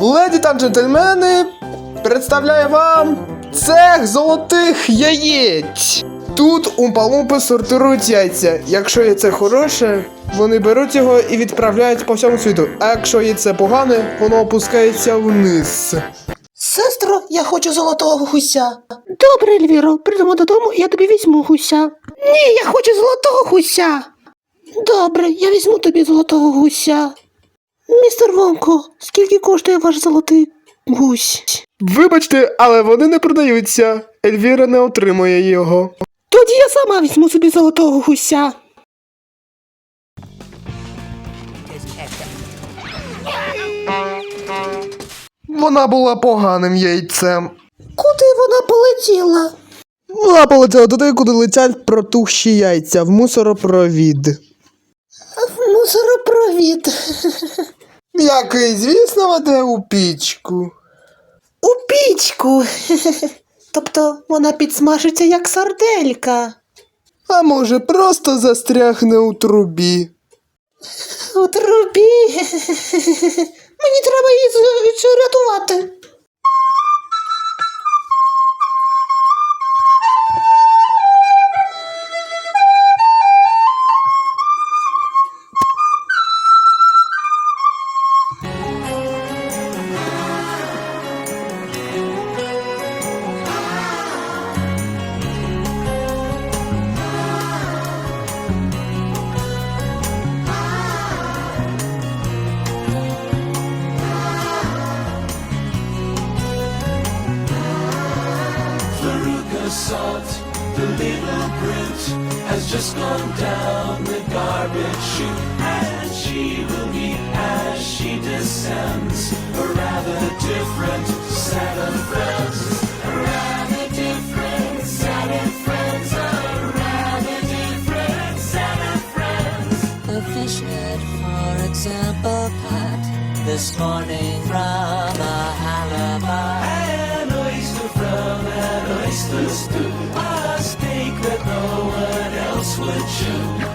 Леді та джентльмени, представляю вам цех золотих яєць. Тут умпалумпи сортирують яйця. Якщо яйце хороше, вони беруть його і відправляють по всьому світу. А якщо яйце погане, воно опускається вниз. Сестро, я хочу золотого гуся. Добре, Ельвіро, прийдемо додому, і я тобі візьму гуся. Ні, я хочу золотого гуся. Добре, я візьму тобі золотого гуся. Містер Вонко, скільки коштує ваш золотий гусь? Вибачте, але вони не продаються. Ельвіра не отримує його. Тоді я сама візьму собі золотого гуся. Вона була поганим яйцем. Куди вона полетіла? Вона полетіла туди, куди летять протухші яйця в мусоропровід. В мусоропровід. Який, звісно, веде у пічку. У пічку. Тобто вона підсмажиться як сарделька. А може, просто застрягне у трубі. У трубі. Мені треба її рятувати. Salt, the little print has just gone down the garbage chute, and she will meet as she descends a rather different set of friends. A rather different set of friends. A rather different set of friends. The fish for example, caught this morning from a halibut priceless to us. Think that no one else would choose.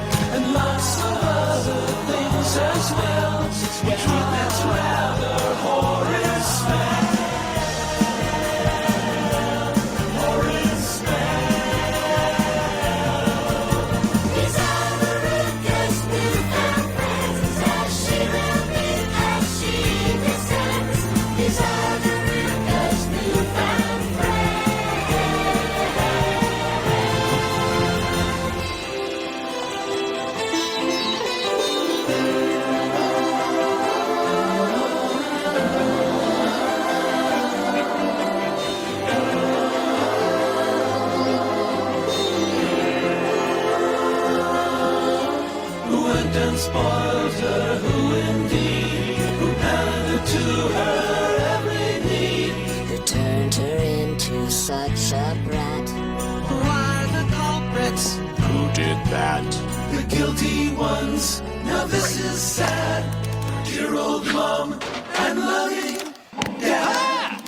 and spoiled her? Who indeed? Who pandered to her every need? Who turned her into such a brat? Who are the culprits? Who did that? The guilty ones. Now this is sad. Dear old mom and loving dad.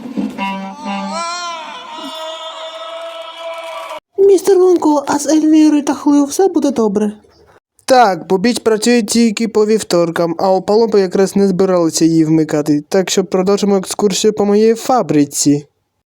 Містер Вонко, а з Ельвірою та Хлою все буде добре. Так, бо біч працює тільки по вівторкам, а у опаломпи якраз не збиралися її вмикати, так що продовжимо екскурсію по моїй фабриці.